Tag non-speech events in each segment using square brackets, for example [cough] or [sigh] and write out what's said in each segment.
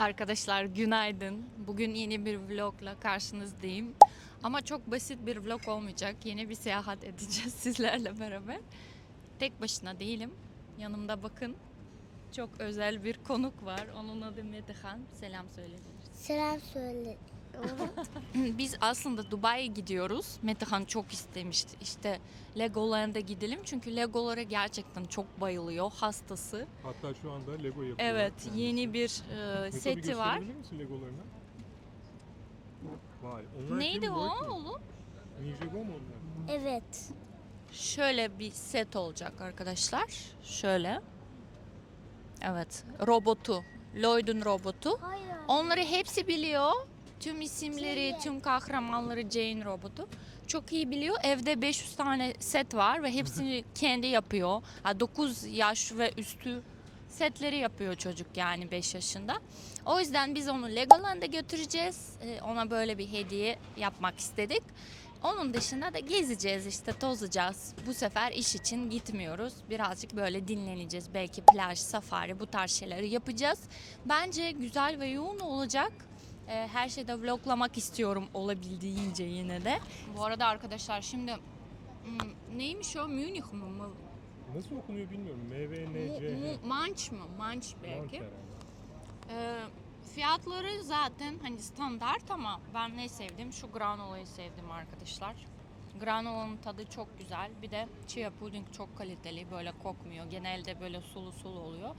Arkadaşlar günaydın. Bugün yeni bir vlogla karşınızdayım. Ama çok basit bir vlog olmayacak. Yeni bir seyahat edeceğiz [laughs] sizlerle beraber. Tek başına değilim. Yanımda bakın çok özel bir konuk var. Onun adı Metehan. Selam söyleyebiliriz. Selam söyle. Biz aslında Dubai'ye gidiyoruz. Metehan çok istemişti. İşte Legoland'a gidelim. Çünkü Legolara gerçekten çok bayılıyor. Hastası. Hatta şu anda Lego yapıyor. Evet kendisi. yeni bir e, bir seti var. gösterebilir misin Legolarını? Vay. Onlar Neydi kim, o Lloyd mu? oğlum? Ninjago mu onlar? Evet. Şöyle bir set olacak arkadaşlar. Şöyle. Evet. Robotu. Lloyd'un robotu. Hayır. Onları hepsi biliyor. Tüm isimleri, tüm kahramanları Jane robotu. Çok iyi biliyor. Evde 500 tane set var ve hepsini [laughs] kendi yapıyor. 9 yaş ve üstü setleri yapıyor çocuk yani 5 yaşında. O yüzden biz onu Legoland'a götüreceğiz. Ee, Ona böyle bir hediye yapmak istedik. Onun dışında da gezeceğiz işte tozacağız. Bu sefer iş için gitmiyoruz. Birazcık böyle dinleneceğiz. Belki plaj, safari bu tarz şeyleri yapacağız. Bence güzel ve yoğun olacak. Ee, Her şeyde vloglamak istiyorum olabildiğince yine de. Bu arada arkadaşlar şimdi hmm, neymiş o? Münih mi? Mı- Nasıl okunuyor bilmiyorum. M, V, Mu- Manç mı? Manç belki. Ee, fiyatları zaten hani standart ama ben ne sevdim? Şu granolayı sevdim arkadaşlar. Granolanın tadı çok güzel. Bir de chia puding çok kaliteli. Böyle kokmuyor. Genelde böyle sulu sulu oluyor.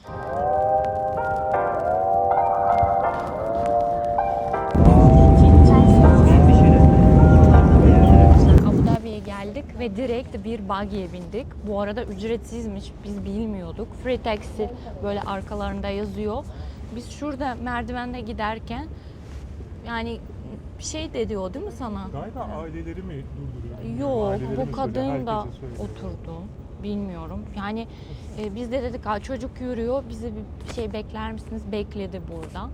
Ve direkt bir buggy'e bindik. Bu arada ücretsizmiş, biz bilmiyorduk. Free taxi böyle arkalarında yazıyor. Biz şurada merdivende giderken yani şey dedi o değil mi sana? Galiba aileleri mi durduruyor? Yok Aileleri bu kadın da oturdu. Bilmiyorum. Yani e, biz de dedik "Aa, çocuk yürüyor bizi bir şey bekler misiniz? Bekledi burada.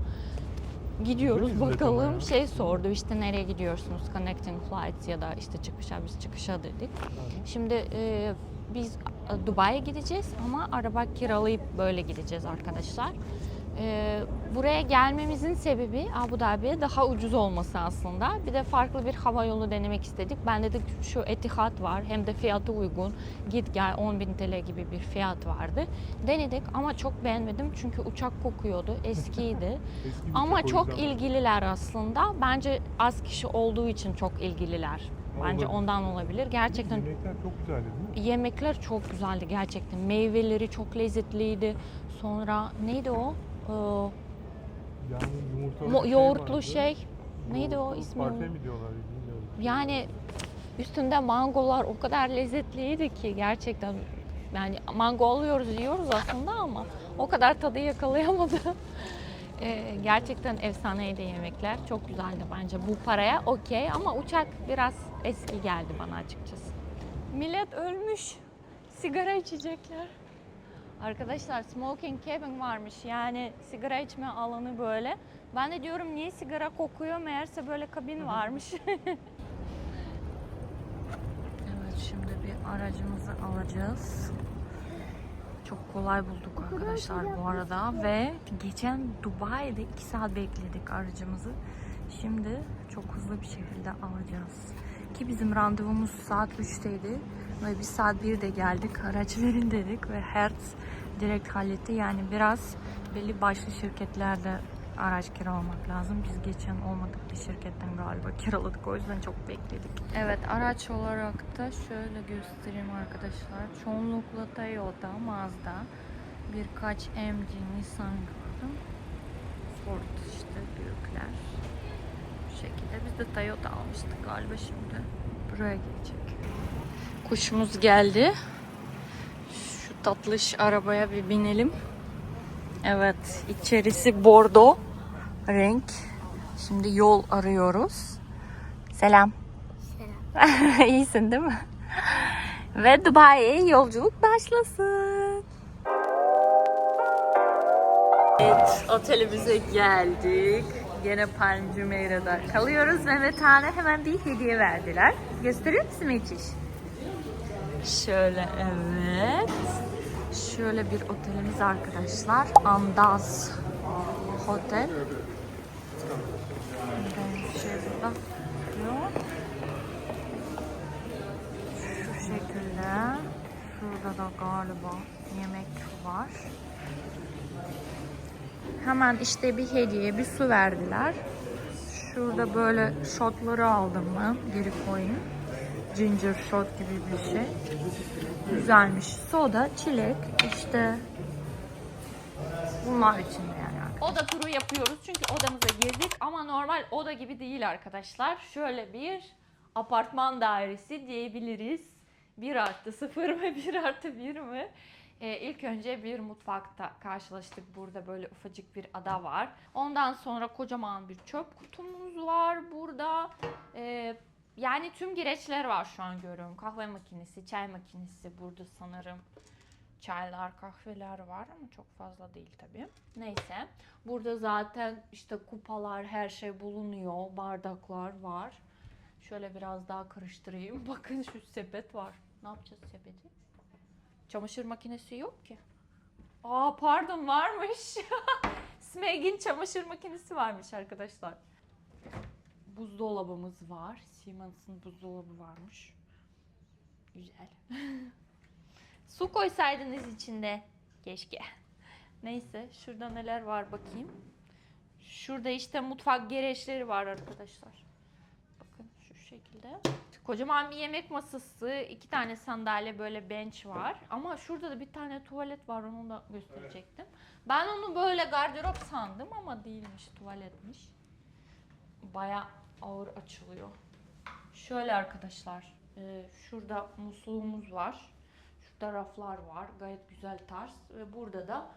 Gidiyoruz bakalım. Şey sordu işte nereye gidiyorsunuz? Connecting flights ya da işte çıkışa biz çıkışa dedik. Şimdi e, biz e, Dubai'ye gideceğiz ama araba kiralayıp böyle gideceğiz arkadaşlar. E, buraya gelmemizin sebebi Abu Dhabi'ye daha ucuz olması aslında. Bir de farklı bir hava yolu denemek istedik. Ben dedik şu Etihad var hem de fiyatı uygun. Git gel 10.000 TL gibi bir fiyat vardı. Denedik ama çok beğenmedim çünkü uçak kokuyordu. [laughs] Eskiydi. Eski ama çok ilgililer aslında. Bence az kişi olduğu için çok ilgililer. Bence Olabilir. ondan olabilir. Gerçekten Yemekler çok güzeldi değil mi? Yemekler çok güzeldi gerçekten. Meyveleri çok lezzetliydi. Sonra neydi o? Ee, Yani yumurtalı mo- bir yoğurtlu vardı. şey. Neydi o Yoğurtlu ismi? Parfait mi diyorlar bilmiyorum. Yani üstünde mangolar o kadar lezzetliydi ki gerçekten. Yani mango alıyoruz yiyoruz aslında ama o kadar tadı yakalayamadı. [laughs] Ee, gerçekten efsaneydi yemekler. Çok güzeldi bence. Bu paraya okey ama uçak biraz eski geldi bana açıkçası. Millet ölmüş. Sigara içecekler. Arkadaşlar smoking cabin varmış. Yani sigara içme alanı böyle. Ben de diyorum niye sigara kokuyor? Meğerse böyle kabin varmış. [laughs] evet şimdi bir aracımızı alacağız. Çok kolay bulduk arkadaşlar bu arada ve geçen Dubai'de 2 saat bekledik aracımızı. Şimdi çok hızlı bir şekilde alacağız. Ki bizim randevumuz saat 3'teydi ve biz saat 1'de geldik. Araç verin dedik ve Hertz direkt halletti. Yani biraz belli başlı şirketlerde araç kiralamak lazım. Biz geçen olmadık bir şirketten galiba kiraladık. O yüzden çok bekledik. Evet araç olarak da şöyle göstereyim arkadaşlar. Çoğunlukla Toyota, Mazda, birkaç MG, Nissan gördüm. Ford işte büyükler. Bu şekilde. Biz de Toyota almıştık galiba şimdi. Buraya gelecek. Kuşumuz geldi. Şu tatlış arabaya bir binelim. Evet, içerisi bordo renk. Şimdi yol arıyoruz. Selam. Selam. [laughs] İyisin değil mi? Ve Dubai'ye yolculuk başlasın. Evet, otelimize geldik. Gene Palm Jumeirah'da kalıyoruz. Mehmet Han'a hemen bir hediye verdiler. Gösterir misin Meçiş? Şöyle evet. Şöyle bir otelimiz arkadaşlar. Andaz otel. Bir şey burada. Şu şekilde. Şurada da galiba yemek var. Hemen işte bir hediye, bir su verdiler. Şurada böyle shotları aldım ben. Geri koyayım. Ginger shot gibi bir şey. Güzelmiş. Soda, çilek, işte bunlar içinde yani. Oda turu yapıyoruz çünkü odamıza girdik ama normal oda gibi değil arkadaşlar. Şöyle bir apartman dairesi diyebiliriz. 1 artı 0 mı [laughs] 1 artı 1 mi? Ee, ilk önce bir mutfakta karşılaştık. Burada böyle ufacık bir ada var. Ondan sonra kocaman bir çöp kutumuz var burada. Ee, yani tüm gereçler var şu an görüyorum. Kahve makinesi, çay makinesi burada sanırım. Çaylar, kahveler var ama çok fazla değil tabii. Neyse. Burada zaten işte kupalar, her şey bulunuyor. Bardaklar var. Şöyle biraz daha karıştırayım. [laughs] Bakın şu sepet var. Ne yapacağız sepeti? Çamaşır makinesi yok ki. Aa pardon varmış. [laughs] Smeg'in çamaşır makinesi varmış arkadaşlar. Buzdolabımız var. Siemens'in buzdolabı varmış. Güzel. [laughs] Su koysaydınız içinde. Keşke. Neyse şurada neler var bakayım. Şurada işte mutfak gereçleri var arkadaşlar. Bakın şu şekilde. Kocaman bir yemek masası, iki tane sandalye böyle bench var. Ama şurada da bir tane tuvalet var onu da gösterecektim. Ben onu böyle gardırop sandım ama değilmiş tuvaletmiş. Baya ağır açılıyor. Şöyle arkadaşlar, e, şurada musluğumuz var. Şurada raflar var. Gayet güzel tarz. Ve burada da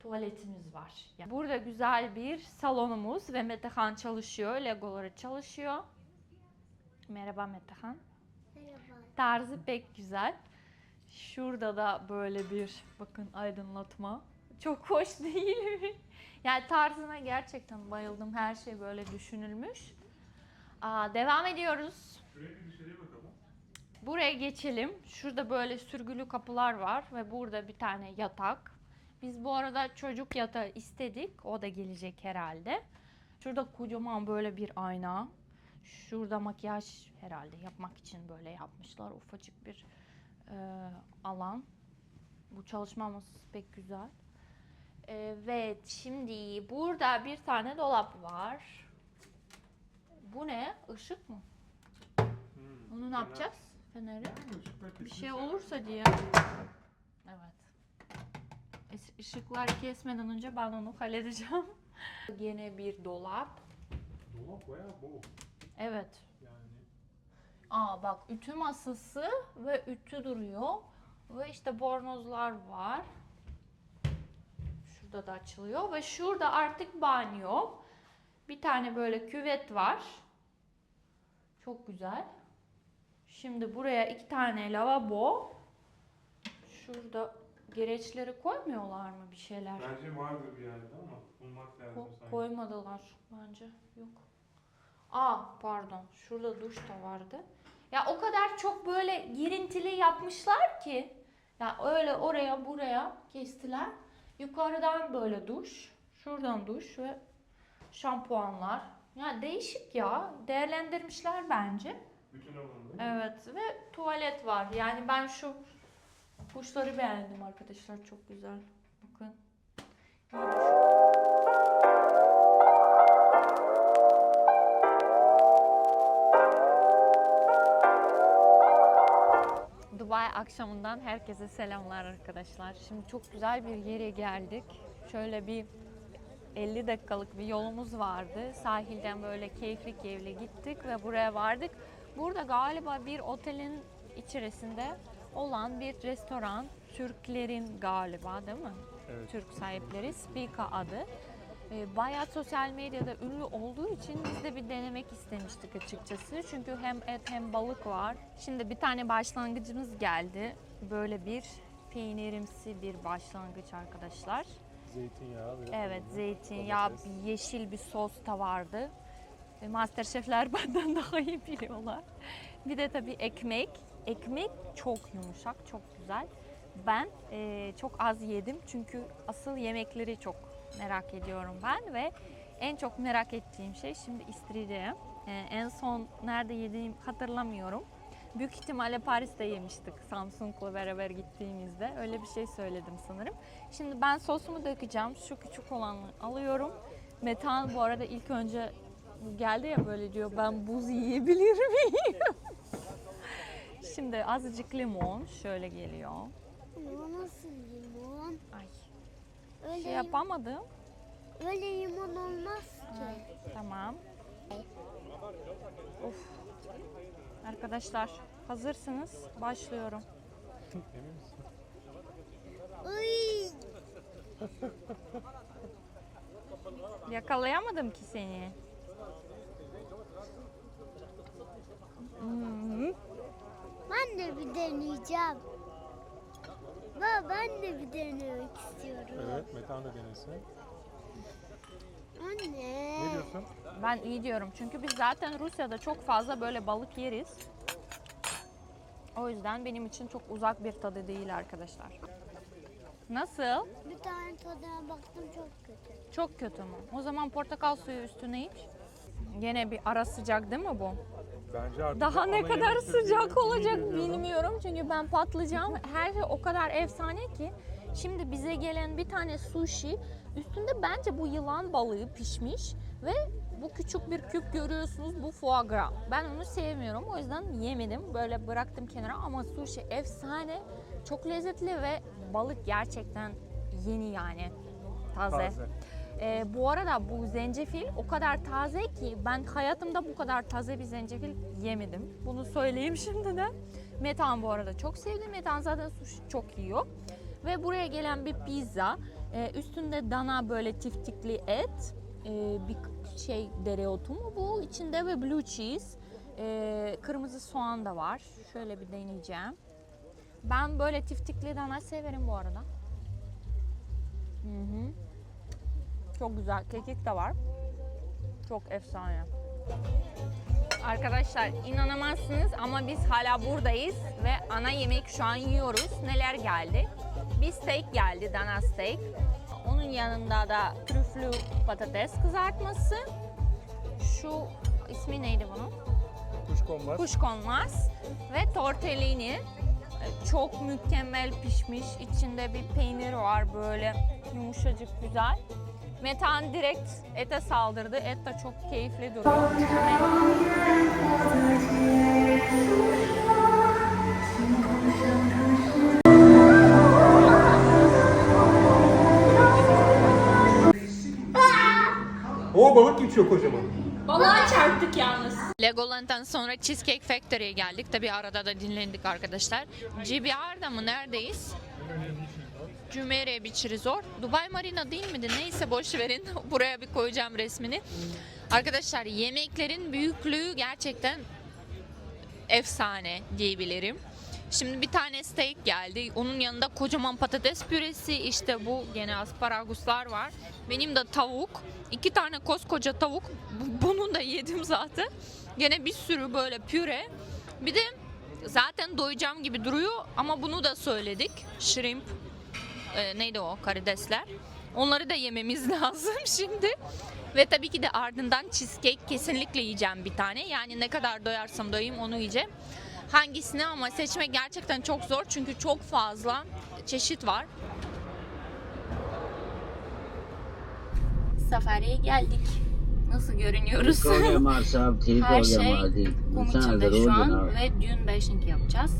tuvaletimiz var. Yani burada güzel bir salonumuz ve Metehan çalışıyor. Legoları çalışıyor. Merhaba Metehan. Merhaba. Tarzı pek güzel. Şurada da böyle bir bakın aydınlatma. Çok hoş [laughs] değil mi? Yani tarzına gerçekten bayıldım. Her şey böyle düşünülmüş. Aa, devam ediyoruz. Buraya geçelim. Şurada böyle sürgülü kapılar var ve burada bir tane yatak. Biz bu arada çocuk yatağı istedik. O da gelecek herhalde. Şurada kocaman böyle bir ayna. Şurada makyaj herhalde yapmak için böyle yapmışlar. Ufacık bir e, alan. Bu çalışma masası pek güzel. Evet, şimdi burada bir tane dolap var. Bu ne? Işık mı? Hmm. Onu ne yapacağız? Feneri. Bir şey olursa diye. Evet. Is- Işıklar kesmeden önce ben onu halledeceğim. [laughs] Yine bir dolap. Dolap bayağı bol. Evet. Yani Aa bak ütü masası ve ütü duruyor. Ve işte bornozlar var. Şurada da açılıyor ve şurada artık banyo. Bir tane böyle küvet var. Çok güzel. Şimdi buraya iki tane lavabo. Şurada gereçleri koymuyorlar mı bir şeyler? bence vardır bir yerde ama bulmak lazım Ko- sanki. koymadılar bence. Yok. Aa pardon. Şurada duş da vardı. Ya o kadar çok böyle girintili yapmışlar ki. Ya öyle oraya buraya kestiler. Yukarıdan böyle duş. Şuradan duş ve şampuanlar. Ya değişik ya. Değerlendirmişler bence. Bütün alanı. Evet ve tuvalet var. Yani ben şu kuşları beğendim arkadaşlar. Çok güzel. Bakın. Dubai akşamından herkese selamlar arkadaşlar. Şimdi çok güzel bir yere geldik. Şöyle bir 50 dakikalık bir yolumuz vardı. Sahilden böyle keyifli keyifli gittik ve buraya vardık. Burada galiba bir otelin içerisinde olan bir restoran. Türklerin galiba değil mi? Evet. Türk sahipleri. Spika adı. Ee, Bayağı sosyal medyada ünlü olduğu için biz de bir denemek istemiştik açıkçası. Çünkü hem et hem balık var. Şimdi bir tane başlangıcımız geldi. Böyle bir peynirimsi bir başlangıç arkadaşlar. Zeytinyağı ve Evet zeytinyağı, bir yeşil bir sos da vardı. E, Masterchef'ler [laughs] benden daha iyi biliyorlar. Bir de tabii ekmek. Ekmek çok yumuşak, çok güzel. Ben e, çok az yedim çünkü asıl yemekleri çok merak ediyorum ben ve en çok merak ettiğim şey şimdi istiridye. Ee, en son nerede yediğim hatırlamıyorum. Büyük ihtimalle Paris'te yemiştik Samsung'la beraber gittiğimizde. Öyle bir şey söyledim sanırım. Şimdi ben sosumu dökeceğim. Şu küçük olanı alıyorum. Metan bu arada ilk önce geldi ya böyle diyor ben buz yiyebilir miyim? [laughs] Şimdi azıcık limon şöyle geliyor. Bu nasıl limon? Ay Öyle, şey yapamadım. öyle limon olmaz ki. Tamam. Of. Arkadaşlar hazırsınız. Başlıyorum. Emin misin? Uy, Yakalayamadım ki seni. Hmm. ben de bir deneyeceğim. Baba ben de bir denemek istiyorum. Evet, Metan da denesin. Anne. Ne diyorsun? Ben iyi diyorum. Çünkü biz zaten Rusya'da çok fazla böyle balık yeriz. O yüzden benim için çok uzak bir tadı değil arkadaşlar. Nasıl? Bir tane tadına baktım çok kötü. Çok kötü mü? O zaman portakal suyu üstüne iç. Yine bir ara sıcak değil mi bu? Bence artık Daha ne kadar sıcak Türkiye'de olacak bilmiyorum. bilmiyorum. Çünkü ben patlıcan her şey o kadar efsane ki. Şimdi bize gelen bir tane sushi üstünde bence bu yılan balığı pişmiş ve bu küçük bir küp görüyorsunuz bu foie gras. Ben onu sevmiyorum o yüzden yemedim. Böyle bıraktım kenara ama sushi efsane. Çok lezzetli ve balık gerçekten yeni yani. Taze. Taze. Ee, bu arada bu zencefil o kadar taze ki ben hayatımda bu kadar taze bir zencefil yemedim. Bunu söyleyeyim [laughs] şimdiden. Metan bu arada çok sevdim. Metan zaten sushi çok yiyor. Ve buraya gelen bir pizza. Ee, üstünde dana böyle tiftikli et. Ee, bir şey dereotu mu bu? İçinde ve blue cheese. Ee, kırmızı soğan da var. Şöyle bir deneyeceğim. Ben böyle tiftikli dana severim bu arada. Hı hı. Çok güzel. Kekik de var. Çok efsane. Arkadaşlar inanamazsınız ama biz hala buradayız ve ana yemek şu an yiyoruz. Neler geldi? Bir steak geldi, dana steak. Onun yanında da trüflü patates kızartması. Şu ismi neydi bunun? Kuşkonmaz. kuşkonmaz ve tortellini Ee, çok mükemmel pişmiş. İçinde bir peynir var böyle yumuşacık güzel. Metan direkt ete saldırdı. Et de çok keyifli duruyor. O balık geçiyor kocaman. Balığa çarptık yalnız. Legoland'dan sonra Cheesecake Factory'ye geldik. Tabi arada da dinlendik arkadaşlar. GBR'da mı neredeyiz? Jumeirah Beach Resort. Dubai Marina değil miydi? Neyse boş verin. [laughs] Buraya bir koyacağım resmini. Arkadaşlar yemeklerin büyüklüğü gerçekten efsane diyebilirim. Şimdi bir tane steak geldi. Onun yanında kocaman patates püresi. işte bu gene asparaguslar var. Benim de tavuk. iki tane koskoca tavuk. Bu- Bunu da yedim zaten. Gene bir sürü böyle püre. Bir de zaten doyacağım gibi duruyor ama bunu da söyledik. Shrimp e, neydi o karidesler. Onları da yememiz [laughs] lazım şimdi. Ve tabii ki de ardından cheesecake kesinlikle yiyeceğim bir tane. Yani ne kadar doyarsam doyayım onu yiyeceğim hangisini ama seçmek gerçekten çok zor çünkü çok fazla çeşit var. Safari'ye geldik. Nasıl görünüyoruz? Her şey kum içinde şu an ve dün beşinki yapacağız.